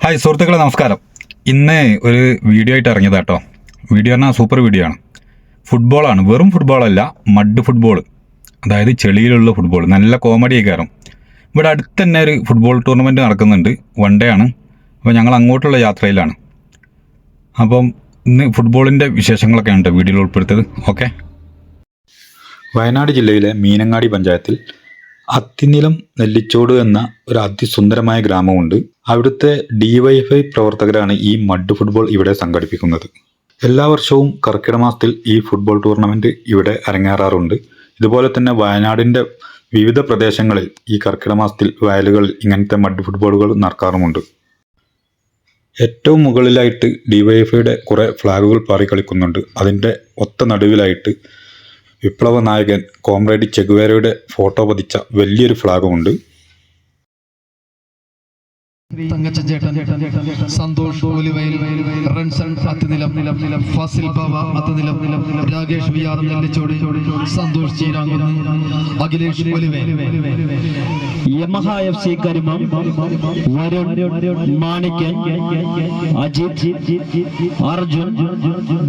Hi സുഹൃത്തുക്കളെ നമസ്കാരം. ഇന്ന് ഒരു വീഡിയോ ആയിട്ട് ഇറങ്ങിയതാ കേട്ടോ വീഡിയോ പറഞ്ഞാൽ സൂപ്പർ വീഡിയോ ആണ്. ഫുട്ബോളാണ് വെറും ഫുട്ബോളല്ല മഡ് ഫുട്ബോൾ അതായത് ചെളിയിലുള്ള ഫുട്ബോൾ നല്ല കോമഡി കയറും. ഇവിടെ അടുത്ത് തന്നെ ഒരു ഫുട്ബോൾ ടൂർണമെന്റ് നടക്കുന്നുണ്ട്. വൺ ഡേ ആണ്. അപ്പോൾ ഞങ്ങൾ അങ്ങോട്ടുള്ള യാത്രയിലാണ്. അപ്പം ഇന്ന് ഫുട്ബോളിന്റെ വിശേഷങ്ങളൊക്കെ ഉണ്ട് വീഡിയോയിൽ ഉൾപ്പെടുത്തത് ഓക്കെ വയനാട് ജില്ലയിലെ മീനങ്ങാടി പഞ്ചായത്തിൽ അത്തിനിലം നെല്ലിച്ചോട് എന്ന ഒരു അതിസുന്ദരമായ ഗ്രാമമുണ്ട്. അവിടുത്തെ ഡിവൈഎഫ്ഐ പ്രവർത്തകരാണ് ഈ മഡ് ഫുട്ബോൾ ഇവിടെ സംഘടിപ്പിക്കുന്നത്. എല്ലാ വർഷവും കർക്കിടക മാസത്തിൽ ഈ ഫുട്ബോൾ ടൂർണമെന്റ് ഇവിടെ അരങ്ങേറാറുണ്ട്. ഇതുപോലെ തന്നെ വയനാടിന്റെ വിവിധ പ്രദേശങ്ങളിൽ ഈ കർക്കിടക മാസത്തിൽ വയലുകളിൽ ഇങ്ങനത്തെ മഡ് ഫുട്ബോളുകൾ നടക്കാറുമുണ്ട്. ഏറ്റവും മുകളിലായിട്ട് ഡിവൈഎഫ്ഐയുടെ കുറേ ഫ്ലാഗുകൾ പാറിക്കളിക്കുന്നുണ്ട്. അതിന്റെ ഒത്ത നടുവിലായിട്ട് വിപ്ലവ നായകൻ കോമ്രേഡ് ചെഗുവേരയുടെ ഫോട്ടോ പതിച്ച വലിയൊരു ഫ്ലാഗുമുണ്ട് തങ്കച്ചേട്ടൻ സന്തോഷ് ഒലിവയൽ റൺസൺ പത്ത് നിലം നിലം ഫാസിൽ ബാബ പത്ത് നിലം നിലം Rakesh V R Santhosh Cheerankunnu Akhilesh Olivayal. Yamaha F C Varun Manikyan Ajith Arjun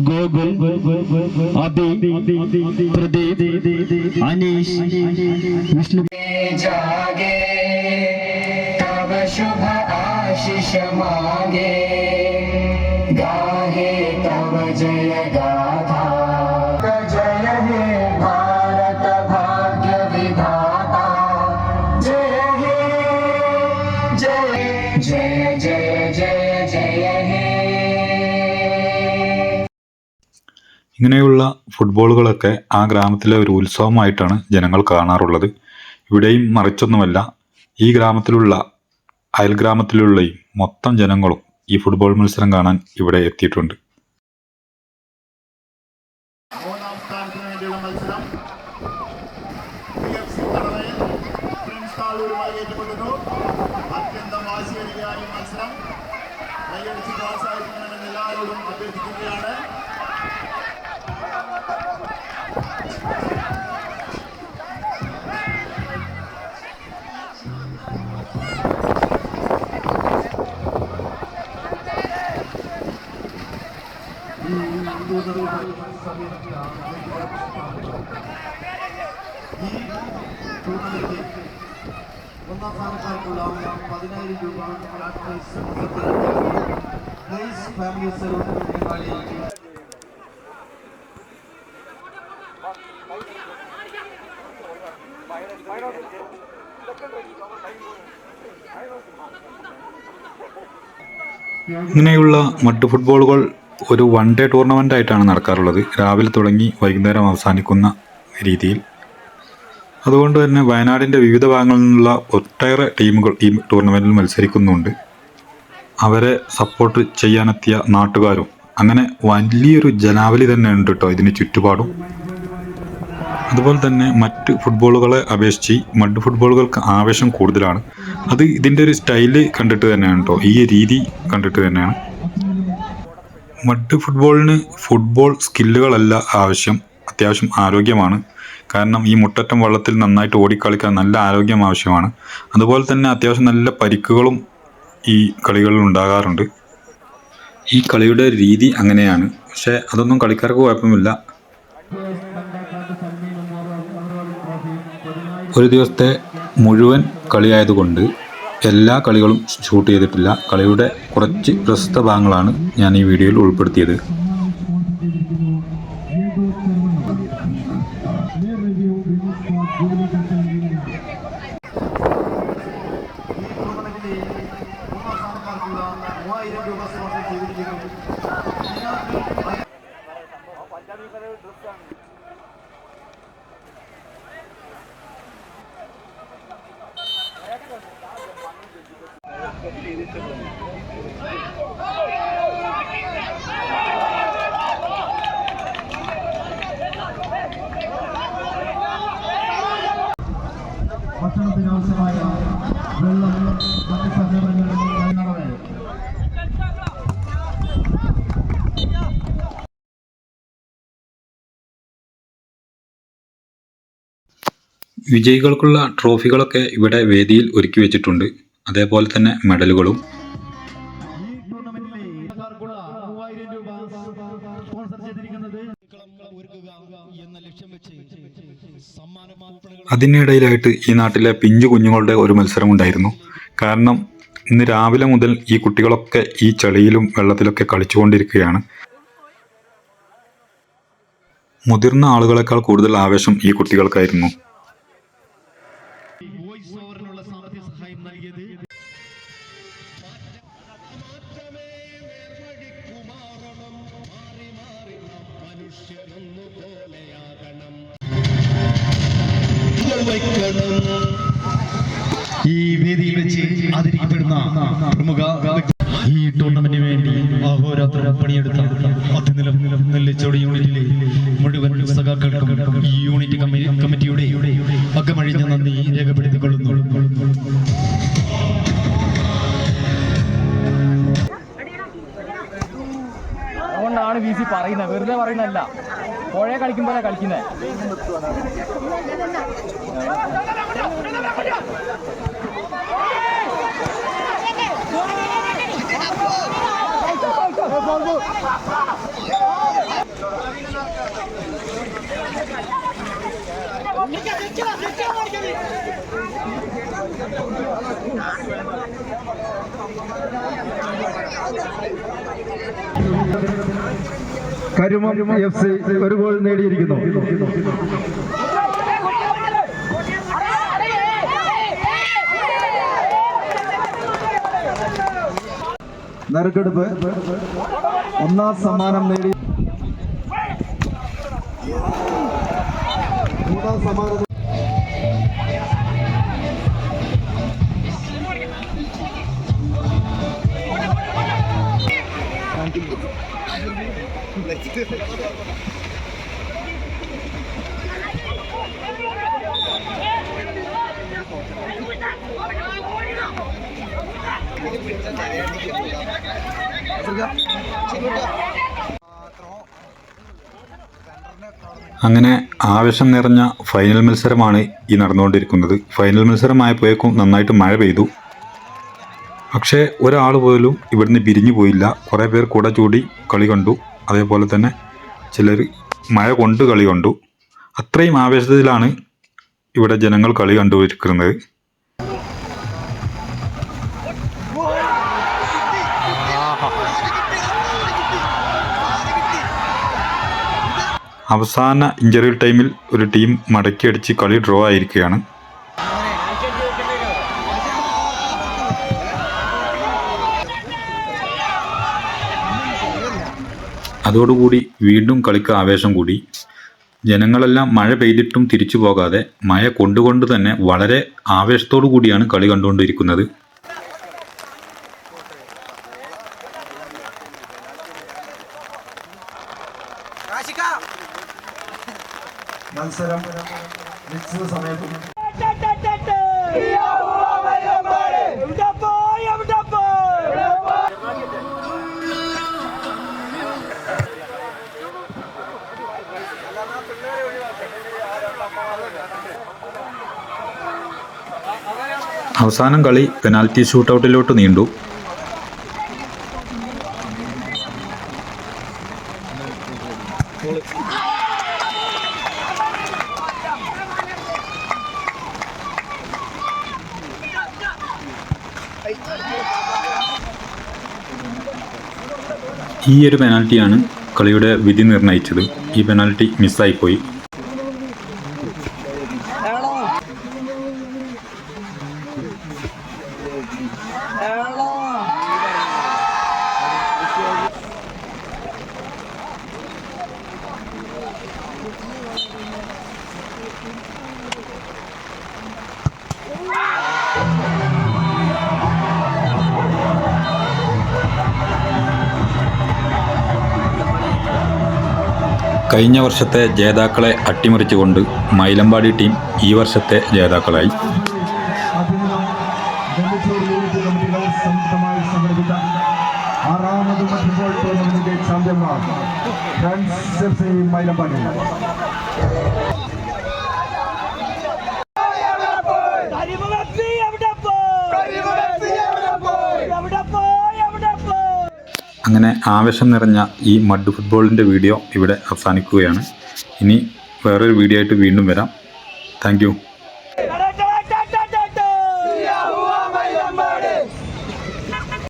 Gokul Abi Pradeep Aneesh Vishnu. ജാഗേ मांगे गाहे तब जय गाथा जय हे भारत भाग्य विधाता जय हे जय जय जय जय जय हे ഇങ്ങനെയുള്ള ഫുട്ബോളുകളൊക്കെ ആ ഗ്രാമത്തിലെ ഒരു ഉത്സവമായിട്ടാണ് ജനങ്ങൾ കാണാറുള്ളത് ഇവിടെയും മറിച്ചൊന്നുമല്ല ഈ ഗ്രാമത്തിലുള്ള അയൽ ഗ്രാമത്തിലുള്ള ഈ മൊത്തം ജനങ്ങളും ഈ ഫുട്ബോൾ മത്സരം കാണാൻ ഇവിടെ എത്തിയിട്ടുണ്ട്. ഒന്നാം സ്ഥാനക്കാർക്കുള്ള പതിനായിരം രൂപ പ്രൈസ് ഫാമിലി ഇങ്ങനെയുള്ള മറ്റു ഫുട്ബോളുകൾ ഒരു വൺ ഡേ ടൂർണമെന്റ് ആയിട്ടാണ് നടക്കാറുള്ളത്. രാവിലെ തുടങ്ങി വൈകുന്നേരം അവസാനിക്കുന്ന രീതിയിൽ. അതുകൊണ്ട് തന്നെ വയനാടിന്റെ വിവിധ ഭാഗങ്ങളിൽ നിന്നുള്ള ഒട്ടേറെ ടീമുകൾ ഈ ടൂർണമെന്റിൽ മത്സരിക്കുന്നുണ്ട്. അവരെ സപ്പോർട്ട് ചെയ്യാനെത്തിയ നാട്ടുകാരും അങ്ങനെ വലിയൊരു ജനാവലി തന്നെ ഉണ്ട് കേട്ടോ ഇതിന് ചുറ്റുപാടും. അതുപോലെ തന്നെ മറ്റ് ഫുട്ബോളുകളെ അപേക്ഷിച്ച് മഡ് ഫുട്ബോളുകൾക്ക് ആവേശം കൂടുതലാണ്. അത് ഇതിന്റെ ഒരു സ്റ്റൈൽ കണ്ടിട്ട് തന്നെയാണ് കേട്ടോ ഈ രീതി കണ്ടിട്ട് തന്നെയാണ്. മഡ് ഫുട്ബോളിന് ഫുട്ബോൾ സ്കില്ലുകളല്ല ആവശ്യം. അത്യാവശ്യം ആരോഗ്യമാണ്. കാരണം ഈ മുട്ടറ്റം വള്ളത്തിൽ നന്നായിട്ട് ഓടിക്കളിക്കാൻ നല്ല ആരോഗ്യം ആവശ്യമാണ്. അതുപോലെ തന്നെ അത്യാവശ്യം നല്ല പരിക്കുകളും ഈ കളികളിൽ ഉണ്ടാകാറുണ്ട്. ഈ കളിയുടെ രീതി അങ്ങനെയാണ്. പക്ഷേ അതൊന്നും കളിക്കാർക്ക് കുഴപ്പമില്ല. ഒരു ദിവസത്തെ മുഴുവൻ കളിയായതുകൊണ്ട് എല്ലാ കളികളും ഷൂട്ട് ചെയ്തിട്ടില്ല. കളിയുടെ കുറച്ച് പ്രശസ്ത ഭാഗങ്ങളാണ് ഞാൻ ഈ വീഡിയോയിൽ ഉൾപ്പെടുത്തിയത്. മൂവായിരം രൂപ വിജയികൾക്കുള്ള ട്രോഫികളൊക്കെ ഇവിടെ വേദിയിൽ ഒരുക്കി വെച്ചിട്ടുണ്ട്. അതേപോലെ തന്നെ മെഡലുകളും. അതിനിടയിലായിട്ട് ഈ നാട്ടിലെ പിഞ്ചു കുഞ്ഞുങ്ങളുടെ ഒരു മത്സരം ഉണ്ടായിരുന്നു കാരണം ഇന്ന് രാവിലെ മുതൽ ഈ കുട്ടികളൊക്കെ ഈ ചെളിയിലും വെള്ളത്തിലൊക്കെ കളിച്ചുകൊണ്ടിരിക്കുകയാണ്. മുതിർന്ന ആളുകളെക്കാൾ കൂടുതൽ ആവേശം ഈ കുട്ടികൾക്കായിരുന്നു. ഈ വേദിയിൽ വെച്ച് ആദരിക്കപ്പെടുന്ന പ്രമുഖ ഈ ടൂർണമെന്റിന് വേണ്ടി അഹോരാത്രം പണിയെടുത്ത അതിനിലം നെല്ലിച്ചോട് യൂണിറ്റിലെ മുഴുവൻ സഖാക്കൾക്കും ഈ യൂണിറ്റ് കമ്മിറ്റിയുടെ അകമഴിഞ്ഞ നന്ദി രേഖപ്പെടുത്തിക്കൊള്ളുന്നു. പറയുന്നത് വെറുതെ പറയുന്നതല്ല. പുഴ കളിക്കുമ്പോഴാണ് കളിക്കുന്നത് കരുമം എഫ് സി ഒരു ഗോൾ നേടിയിരിക്കുന്നു. നറുക്കെടുപ്പ് ഒന്നാം സമ്മാനം നേടി. മൂന്നാം സമ്മാനം അങ്ങനെ ആവേശം നിറഞ്ഞ ഫൈനൽ മത്സരമാണ് ഈ നടന്നുകൊണ്ടിരിക്കുന്നത്. ഫൈനൽ മത്സരമായപ്പോഴേക്കും നന്നായിട്ട് മഴ പെയ്തു. പക്ഷേ ഒരാൾ പോലും ഇവിടുന്ന് പിരിഞ്ഞു പോയില്ല. കുറേ പേർ കൂടെ ചൂടി കളി കണ്ടു. അതേപോലെ തന്നെ ചിലർ മഴ കൊണ്ട് കളി കണ്ടു. അത്രയും ആവേശത്തിലാണ് ഇവിടെ ജനങ്ങൾ കളി കണ്ടുകൊണ്ടിരിക്കുന്നത്. അവസാന ഇഞ്ചറി ടൈമിൽ ഒരു ടീം മടക്കിയടിച്ച് കളി ഡ്രോ ആയിരിക്കുകയാണ്. അതോടുകൂടി വീണ്ടും കളിക്ക് ആവേശം കൂടി. ജനങ്ങളെല്ലാം മഴ പെയ്തിട്ടും തിരിച്ചു പോകാതെ മഴ കൊണ്ടുകൊണ്ട് തന്നെ വളരെ ആവേശത്തോടു കൂടിയാണ് കളി കണ്ടുകൊണ്ടിരിക്കുന്നത്. മത്സരം നിശ്ചിത സമയത്ത് അവസാനം കളി പെനാൽറ്റി ഷൂട്ടൗട്ടിലോട്ട് നീണ്ടു. ഈ ഒരു പെനാൽറ്റിയാണ് കളിയുടെ വിധി നിർണയിച്ചത് ഈ പെനാൽറ്റി മിസ്സായിപ്പോയി കഴിഞ്ഞ വർഷത്തെ ജേതാക്കളെ അട്ടിമറിച്ചുകൊണ്ട് മൈലമ്പാടി ടീം ഈ വർഷത്തെ ജേതാക്കളായി. ടൂർണമെന്റിന്റെ ചാമ്പ്യന്മാർ മൈലമ്പാടി. അങ്ങനെ ആവേശം നിറഞ്ഞ ഈ മഡ് ഫുട്ബോളിന്റെ വീഡിയോ ഇവിടെ അവസാനിക്കുകയാണ്. ഇനി വേറൊരു വീഡിയോ ആയിട്ട് വീണ്ടും വരാം. താങ്ക്